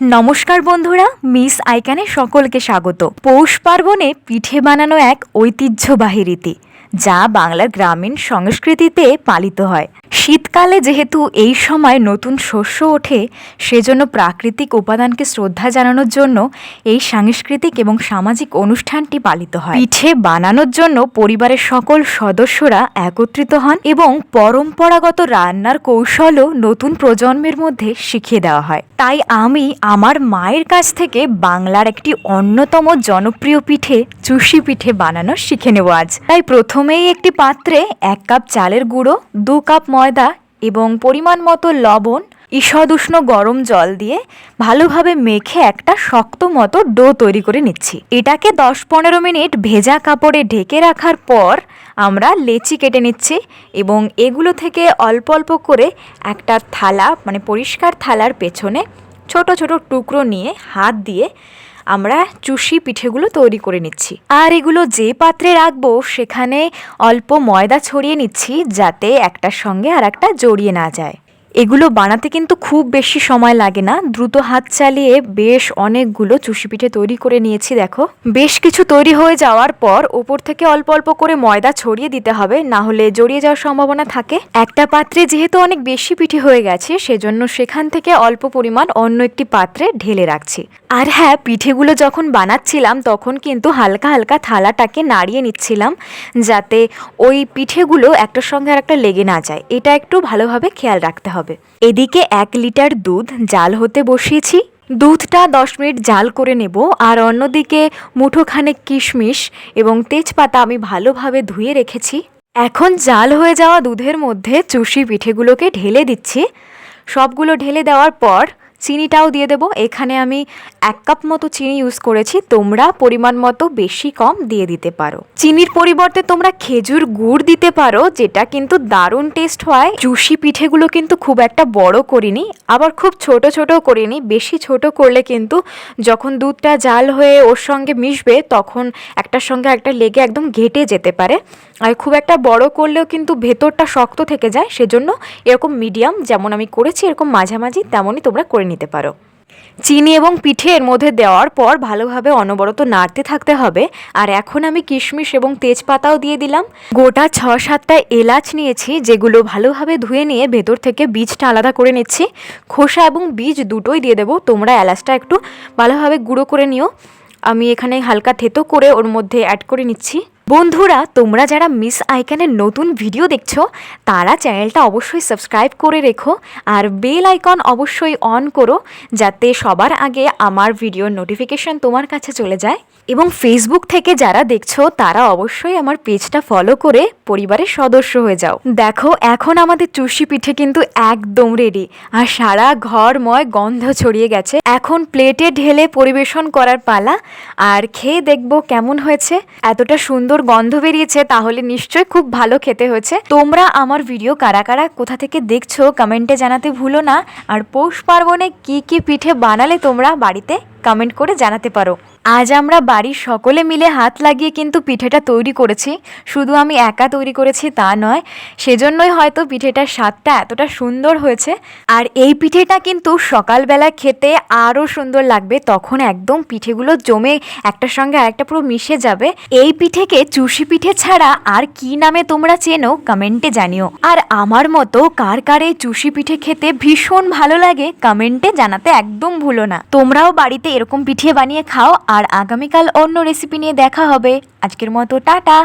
নমস্কার বন্ধুরা মিস আইকানে সকলকে স্বাগত। পৌষ পার্বণে পিঠে বানানো এক ঐতিহ্যবাহী রীতি। যা বাংলার গ্রামীণ সংস্কৃতিতে পালিত হয়। শীতকালে যেহেতু এই সময় নতুন শস্য ওঠে, সেজন্য প্রাকৃতিক উপাদানকে শ্রদ্ধা জানানোর জন্য এই সাংস্কৃতিক এবং সামাজিক অনুষ্ঠানটি পালিত হয়। পিঠে বানানোর জন্য পরিবারের সকল সদস্যরা একত্রিত হন এবং পরম্পরাগত রান্নার কৌশলও নতুন প্রজন্মের মধ্যে শিখিয়ে দেওয়া হয়। তাই আমি আমার মায়ের কাছ থেকে বাংলার একটি অন্যতম জনপ্রিয় পিঠে চুষি পিঠে বানানো শিখে নেব আজ। তাই প্রথমেই একটি পাত্রে এক কাপ চালের গুঁড়ো, দু কাপ ময়দা এবং পরিমাণ মতো লবণ ঈষদ উষ্ণ গরম জল দিয়ে ভালোভাবে মেখে একটা শক্ত মতো ডো তৈরি করে নিচ্ছি। এটাকে দশ পনেরো মিনিট ভেজা কাপড়ে ঢেকে রাখার পর আমরা লেচি কেটে নিচ্ছি এবং এগুলো থেকে অল্প অল্প করে একটা থালা মানে পরিষ্কার থালার পেছনে ছোট ছোট টুকরো নিয়ে হাত দিয়ে আমরা চুষি পিঠেগুলো তৈরি করে নিচ্ছি। আর এগুলো যে পাত্রে রাখব সেখানে অল্প ময়দা ছড়িয়ে নিচ্ছি যাতে একটার সঙ্গে আর একটা জড়িয়ে না যায়। এগুলো বানাতে কিন্তু খুব বেশি সময় লাগে না। দ্রুত হাত চালিয়ে বেশ অনেকগুলো চুষি পিঠে তৈরি করে নিয়েছি, দেখো। বেশ কিছু তৈরি হয়ে যাওয়ার পর ওপর থেকে অল্প অল্প করে ময়দা ছড়িয়ে দিতে হবে, না হলে জড়িয়ে যাওয়ার সম্ভাবনা থাকে। একটা পাত্রে যেহেতু অনেক বেশি পিঠে হয়ে গেছে, সেজন্য সেখান থেকে অল্প পরিমাণ অন্য একটি পাত্রে ঢেলে রাখছি। আর হ্যাঁ পিঠেগুলো যখন বানাচ্ছিলাম, তখন কিন্তু হালকা হালকা থালাটাকে নাড়িয়ে নিচ্ছিলাম, যাতে ওই পিঠেগুলো একটার সঙ্গে আর একটা লেগে না যায়। এটা একটু ভালোভাবে খেয়াল রাখতে হবে। এদিকে এক লিটার দুধ জাল হতে বসিয়েছি। দুধটা দশ মিনিট জাল করে নেব আর অন্যদিকে মুঠোখানেক কিশমিশ এবং তেজপাতা আমি ভালোভাবে ধুয়ে রেখেছি। এখন জাল হয়ে যাওয়া দুধের মধ্যে চুষি পিঠেগুলোকে ঢেলে দিচ্ছি। সবগুলো ঢেলে দেওয়ার পর চিনিটাও দিয়ে দেবো। এখানে আমি এক কাপ মতো চিনি ইউজ করেছি। তোমরা পরিমাণ মতো বেশি কম দিয়ে দিতে পারো। চিনির পরিবর্তে তোমরা খেজুর গুড় দিতে পারো, যেটা কিন্তু দারুণ টেস্ট হয়। চুষি পিঠেগুলো কিন্তু খুব একটা বড় করিনি, আবার খুব ছোট ছোট করিনি। বেশি ছোট করলে কিন্তু যখন দুধটা জাল হয়ে ওর সঙ্গে মিশবে, তখন একটার সঙ্গে একটা লেগে একদম ঘেটে যেতে পারে। আর খুব একটা বড় করলেও কিন্তু ভেতরটা শক্ত থেকে যায়। সেজন্য এরকম মিডিয়াম যেমন আমি করেছি, এরকম মাঝামাঝি তেমনই তোমরা করে নিতে পারো। চিনি এবং পিঠে এর মধ্যে দেওয়ার পর ভালোভাবে অনবরত নাড়তে থাকতে হবে। আর এখন আমি কিশমিশ এবং তেজপাতাও দিয়ে দিলাম। গোটা ছ সাতটা এলাচ নিয়েছি, যেগুলো ভালোভাবে ধুয়ে নিয়ে ভেতর থেকে বীজটা আলাদা করে নিচ্ছি। খোসা এবং বীজ দুটোই দিয়ে দেবো। তোমরা এলাচটা একটু ভালোভাবে গুঁড়ো করে নিও। আমি এখানে হালকা থেতো করে ওর মধ্যে অ্যাড করে নিচ্ছি। বন্ধুরা, তোমরা যারা মিস আইকনের নতুন ভিডিও দেখছ, তারা চ্যানেলটা অবশ্যই সাবস্ক্রাইব করে রেখো আর বেল আইকন অবশ্যই অন করো যাতে সবার আগে আমার ভিডিওর নোটিফিকেশন তোমার কাছে চলে যায়। এবং ফেসবুক থেকে যারা দেখছ, তারা অবশ্যই আমার পেজটা ফলো করে পরিবারের সদস্য হয়ে যাও। দেখো, এখন আমাদের চুষি পিঠে কিন্তু একদম রেডি আর সারা ঘরময় গন্ধ ছড়িয়ে গেছে। এখন প্লেটে ঢেলে পরিবেশন করার পালা আর খেয়ে দেখব কেমন হয়েছে। এতটা সুন্দর গন্ধ বেরিয়েছে, তাহলে নিশ্চয়ই খুব ভালো খেতে হয়েছে। তোমরা আমার ভিডিও কারা কারা কোথা থেকে দেখছ কমেন্টে জানাতে ভুলো না। আর পৌষ পার্বণে কি কি পিঠে বানালে তোমরা বাড়িতে কমেন্ট করে জানাতে পারো। আজ আমরা বাড়ির সকলে মিলে হাত লাগিয়ে কিন্তু পিঠেটা তৈরি করেছি। শুধু আমি একা তৈরি করেছি তা নয়, সেজন্যই হয়তো পিঠেটার স্বাদটা এতটা সুন্দর হয়েছে। আর এই পিঠেটা কিন্তু সকালবেলা খেতে আরও সুন্দর লাগবে, তখন একদম পিঠেগুলো জমে একটার সঙ্গে আরেকটা পুরো মিশে যাবে। এই পিঠেকে চুষি পিঠে ছাড়া আর কি নামে তোমরা চেনো কমেন্টে জানিও। আর আমার মতো কার কার এই চুষি পিঠে খেতে ভীষণ ভালো লাগে, কমেন্টে জানাতে একদম ভুলো না। তোমরাও বাড়িতে এরকম পিঠে বানিয়ে খাও আর আগামীকাল অন্য রেসিপি নিয়ে দেখা হবে। আজকের মতো টাটা।